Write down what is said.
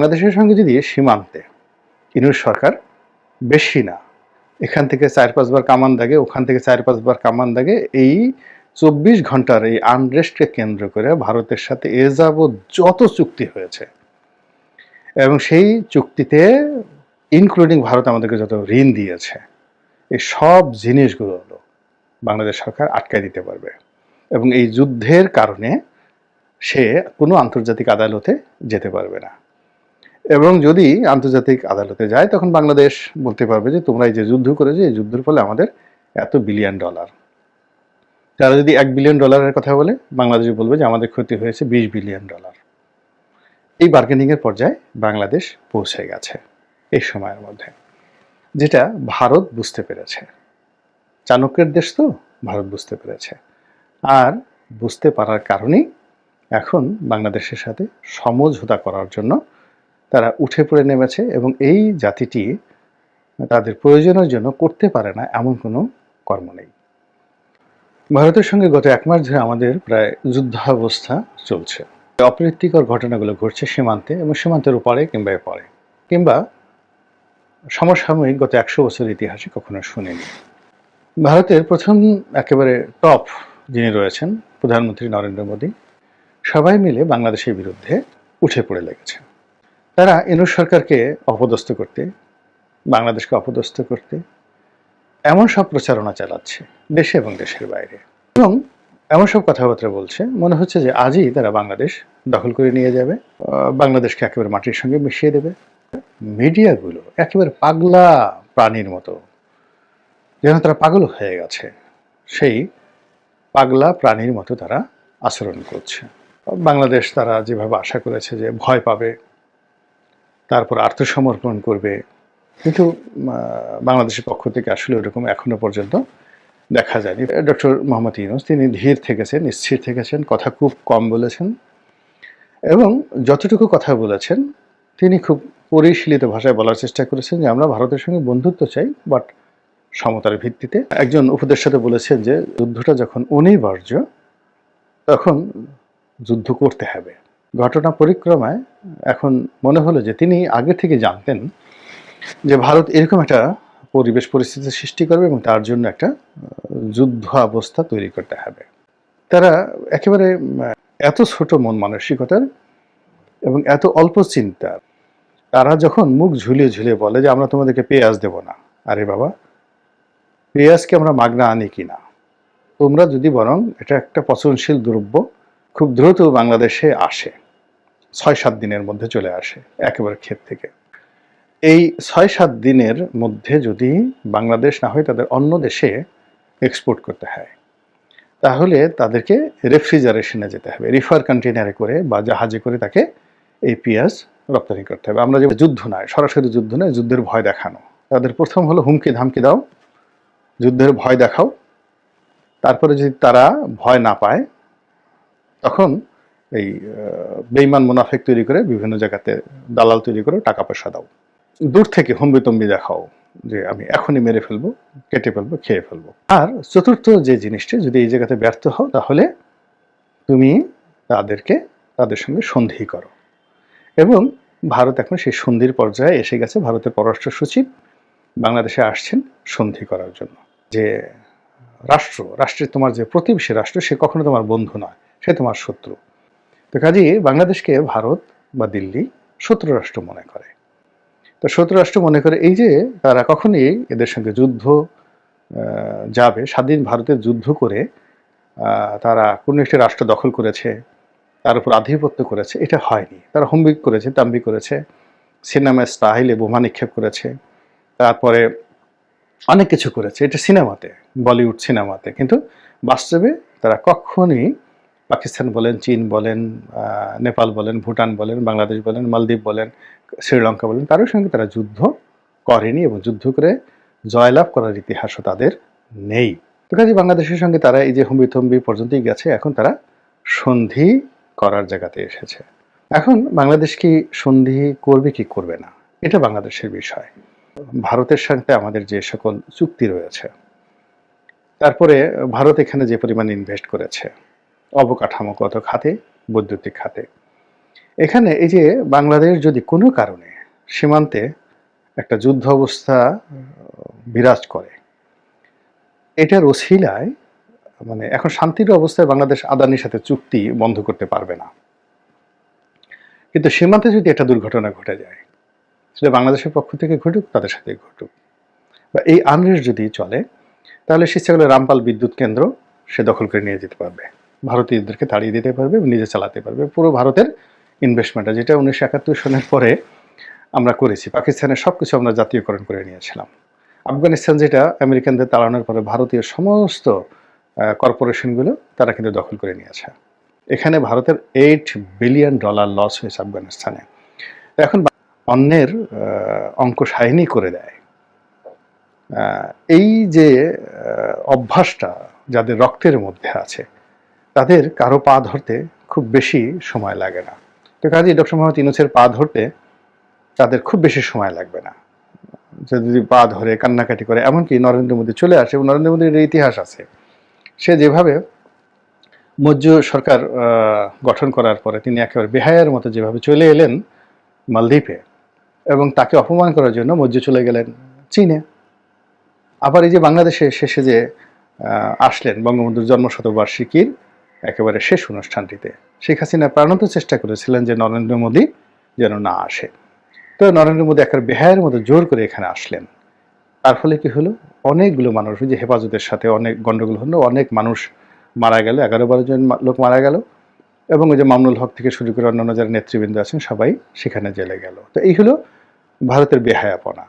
বাংলাদেশের সঙ্গে যদি সীমান্তে ইনুর সরকার বেশি না, এখান থেকে চার পাঁচবার কামান দাগে, ওখান থেকে চার পাঁচবার কামান দাগে, এই চব্বিশ ঘণ্টার এই আনরেস্টকে কেন্দ্র করে ভারতের সাথে এ যাবৎ যত চুক্তি হয়েছে, এবং সেই চুক্তিতে ইনক্লুডিং ভারত আমাদেরকে যত ঋণ দিয়েছে, এই সব জিনিসগুলো বাংলাদেশ সরকার আটকায় দিতে পারবে। এবং এই যুদ্ধের কারণে সে কোনো আন্তর্জাতিক আদালতে যেতে পারবে না। এবং যদি আন্তর্জাতিক আদালতে যায়, তখন বাংলাদেশ বলতে পারবে যে, তোমরা এই যে যুদ্ধ করেছ, এই যুদ্ধের ফলে আমাদের এত বিলিয়ন ডলার তারা যদি এক বিলিয়ন ডলারের কথা বলে বাংলাদেশ বলবে যে, আমাদের ক্ষতি হয়েছে বিশ বিলিয়ন ডলার এই বার্গেনিংয়ের পর্যায়ে বাংলাদেশ পৌঁছে গেছে এই সময়ের মধ্যে, যেটা ভারত বুঝতে পেরেছে। চাণক্যের দেশ তো ভারত বুঝতে পেরেছে। আর বুঝতে পারার কারণেই এখন বাংলাদেশের সাথে সমঝোতা করার জন্য তারা উঠে পড়ে নেমেছে এবং এই জাতিটি তাদের প্রয়োজনের জন্য করতে পারে না এমন কোনো কর্ম নেই। ভারতের সঙ্গে গত এক মাস ধরে আমাদের প্রায় যুদ্ধাবস্থা চলছে। অপ্রীতিকর ঘটনাগুলো ঘটছে সীমান্তে এবং সীমান্তের উপরে কিংবা এপারে। কিংবা সমসাময়িক গত একশো বছর ইতিহাসে কখনো শুনিনি। ভারতের প্রথম একেবারে টপ যিনি রয়েছেন, প্রধানমন্ত্রী নরেন্দ্র মোদী, সবাই মিলে বাংলাদেশের বিরুদ্ধে উঠে পড়ে লেগেছে তারা এনুর সরকারকে অপদস্থ করতে, বাংলাদেশকে অপদস্থ করতে এমন সব প্রচারণা চালাচ্ছে, দেশে এবং দেশের বাইরে। এবং এমন সব কথাবার্তা বলছে, মনে হচ্ছে যে আজই তারা বাংলাদেশ দখল করে নিয়ে যাবে বাংলাদেশকে একেবারে মাটির সঙ্গে মিশিয়ে দেবে। মিডিয়াগুলো একেবারে পাগলা প্রাণীর মতো, যেন তারা পাগল হয়ে গেছে, সেই পাগলা প্রাণীর মতো তারা আচরণ করছে। বাংলাদেশ তারা যেভাবে আশা করেছে যে ভয় পাবে তারপর আত্মসমর্পণ করবে। কিন্তু বাংলাদেশের পক্ষ থেকে আসলে ওরকম এখনও পর্যন্ত দেখা যায়নি। ডক্টর মোহাম্মদ ইউনুস, তিনি ধীর থেকেছেন, স্থির থেকেছেন, কথা খুব কম বলেছেন এবং যতটুকু কথা বলেছেন, তিনি খুব পরিশীলিত ভাষায় বলার চেষ্টা করেছেন যে আমরা ভারতের সঙ্গে বন্ধুত্ব চাই বাট সমতার ভিত্তিতে। একজন উপদেষ্টাতে বলেছেন যে যুদ্ধটা যখন অনিবার্য, তখন যুদ্ধ করতে হবে। ঘটনা পরিক্রমায় এখন মনে হলো যে তিনি আগে থেকে জানতেন যে ভারত এরকম একটা পরিবেশ পরিস্থিতি সৃষ্টি করবে এবং তার জন্য একটা যুদ্ধ অবস্থা তৈরি করতে হবে। তারা একেবারে এত ছোট মন মানসিকতার এবং এত অল্প চিন্তা তারা যখন মুখ ঝুলিয়ে ঝুলিয়ে বলে যে আমরা তোমাদেরকে পেঁয়াজ দেব না, আরে বাবা পেঁয়াজকে আমরা মাগনা আনি কিনা? তোমরা যদি বরং এটা একটা পচনশীল দ্রব্য খুব দ্রুত বাংলাদেশে আসে। ছয় সাত দিনের মধ্যে চলে আসে একেবারে ক্ষেত থেকে। এই ছয় সাত দিনের মধ্যে যদি বাংলাদেশ না হয়, তাদের অন্য দেশে এক্সপোর্ট করতে হয়। তাহলে তাদেরকে রেফ্রিজারেশনে যেতে হবে। রিফার কন্টেনারে করে বা জাহাজে করে তাকে এই পেঁয়াজ রপ্তানি করতে হবে। আমরা যে যুদ্ধ নয়, সরাসরি যুদ্ধ নয়, যুদ্ধের ভয় দেখানো। তাদের প্রথম হলো হুমকি ধামকি দাও, যুদ্ধের ভয় দেখাও। তারপরে যদি তারা ভয় না পায় তখন এই বেইমান মুনাফেক তৈরি করে বিভিন্ন জায়গাতে দালাল তৈরি করে টাকা পয়সা দাও। দূর থেকে হম্বিতম্বি দেখাও যে আমি এখনই মেরে ফেলব, কেটে ফেলব, খেয়ে ফেলব। আর চতুর্থ যে জিনিসটি, যদি এই জায়গাতে ব্যর্থ হও, তাহলে তুমি তাদেরকে, তাদের সঙ্গে সন্ধি করো। এবং ভারত এখন সেই সন্ধির পর্যায়ে এসে গেছে। ভারতের পররাষ্ট্র সচিব বাংলাদেশে আসছেন সন্ধি করার জন্য। যে রাষ্ট্র, রাষ্ট্রের তোমার যে প্রতিবেশী রাষ্ট্র, সে কখনো তোমার বন্ধু নয়। সে তোমার শত্রু। তো কাজেই বাংলাদেশকে ভারত বা দিল্লি শত্রু রাষ্ট্র মনে করে। তো শত্রু রাষ্ট্র মনে করে এই যে তারা কখনই এদের সঙ্গে যুদ্ধ যাবে, স্বাধীন ভারতের যুদ্ধ করে তারা কোনো একটি রাষ্ট্র দখল করেছে, তার উপর আধিপত্য করেছে, এটা হয়নি। তারা হুম্বিক করেছে, তাম্বি করেছে, সিনেমা স্টাইলে বোমা নিক্ষেপ করেছে, তারপরে অনেক কিছু করেছে। এটা সিনেমাতে, বলিউড সিনেমাতে। কিন্তু বাস্তবে তারা কখনই পাকিস্তান বলেন, চীন বলেন নেপাল বলেন, ভুটান বলেন, বাংলাদেশ বলেন, মালদ্বীপ বলেন, শ্রীলঙ্কা বলেন, কারোর সঙ্গে তারা যুদ্ধ করেনি এবং যুদ্ধ করে জয়লাভ করার ইতিহাসও তাদের নেই। তো কাজে বাংলাদেশের সঙ্গে তারা এই যে হুম্বিথম্বি পর্যন্তই গেছে, এখন তারা সন্ধি করার জায়গাতে এসেছে। এখন বাংলাদেশ কি সন্ধি করবে, কি করবে না? এটা বাংলাদেশের বিষয়। ভারতের সঙ্গে আমাদের যে সকল চুক্তি রয়েছে, তারপরে ভারত এখানে যে পরিমাণ ইনভেস্ট করেছে অবকাঠামোগত খাতে, বৈদ্যুতিক খাতে। এখানে এই যে বাংলাদেশ যদি কোনো কারণে সীমান্তে একটা যুদ্ধ অবস্থা বিরাজ করে, এটার ওসিলায় মানে এখন শান্তির অবস্থায় বাংলাদেশ আদানির সাথে চুক্তি বন্ধ করতে পারবে না। কিন্তু সীমান্তে যদি একটা দুর্ঘটনা ঘটে যায়, সেটা বাংলাদেশের পক্ষ থেকে ঘটুক, তাদের সাথে ঘটুক। বা এই আনরেস্ট যদি চলে, তাহলে সে রামপাল বিদ্যুৎ কেন্দ্র সে দখল করে নিয়ে যেতে পারবে। ভারতীয়দেরকে তাড়িয়ে দিতে পারবে, নিজে চালাতে পারবে। পুরো ভারতের ইনভেস্টমেন্টটা যেটা উনিশশো একাত্তর সনের পরে আমরা করেছি। পাকিস্তানের সব কিছু আমরা জাতীয়করণ করে নিয়েছিলাম। আফগানিস্তান যেটা আমেরিকানদের তাড়ানোর পরে ভারতীয় সমস্ত কর্পোরেশনগুলো তারা কিন্তু দখল করে নিয়েছে। এখানে ভারতের এইট বিলিয়ন ডলার লস হয়েছে আফগানিস্তানে। এখন অন্যের অঙ্ক সাহিনী করে দেয়। এই যে অভ্যাসটা যাদের রক্তের মধ্যে আছে তাদের কারও পা ধরতে খুব বেশি সময় লাগে না। তো কাজে ডক্টর মোহাম্মদ ইউনুসের পা ধরতে তাদের খুব বেশি সময় লাগবে না। যদি পা ধরে, কান্নাকাটি করে, এমনকি নরেন্দ্র মোদী চলে আসে, এবং নরেন্দ্র মোদীর ইতিহাস আছে, সে যেভাবে মৌর্য সরকার গঠন করার পরে তিনি একেবারে বেহায়ের মতো যেভাবে চলে এলেন মালদ্বীপে, এবং তাকে অপমান করার জন্য মৌর্য চলে গেলেন চীনে। আবার এই যে বাংলাদেশে শেষে যে আসলেন বঙ্গবন্ধুর জন্মশতবার্ষিকীর একেবারে শেষ অনুষ্ঠানটিতে। শেখ হাসিনা প্রাণত চেষ্টা করেছিলেন যে নরেন্দ্র মোদী যেন না আসে। তো নরেন্দ্র মোদী একেবারে বেহায়ের মতো জোর করে এখানে আসলেন। তার ফলে কি হলো? অনেকগুলো মানুষ যে হেফাজতের সাথে অনেক গন্ডগোল হলো, অনেক মানুষ মারা গেল এগারো বারো জন লোক মারা গেল এবং ওই যে মামুনুল হক থেকে শুরু করে অন্যান্য যারা নেতৃবৃন্দ আছেন, সবাই সেখানে জেলে গেল। তো এই হলো ভারতের বেহায়াপনা।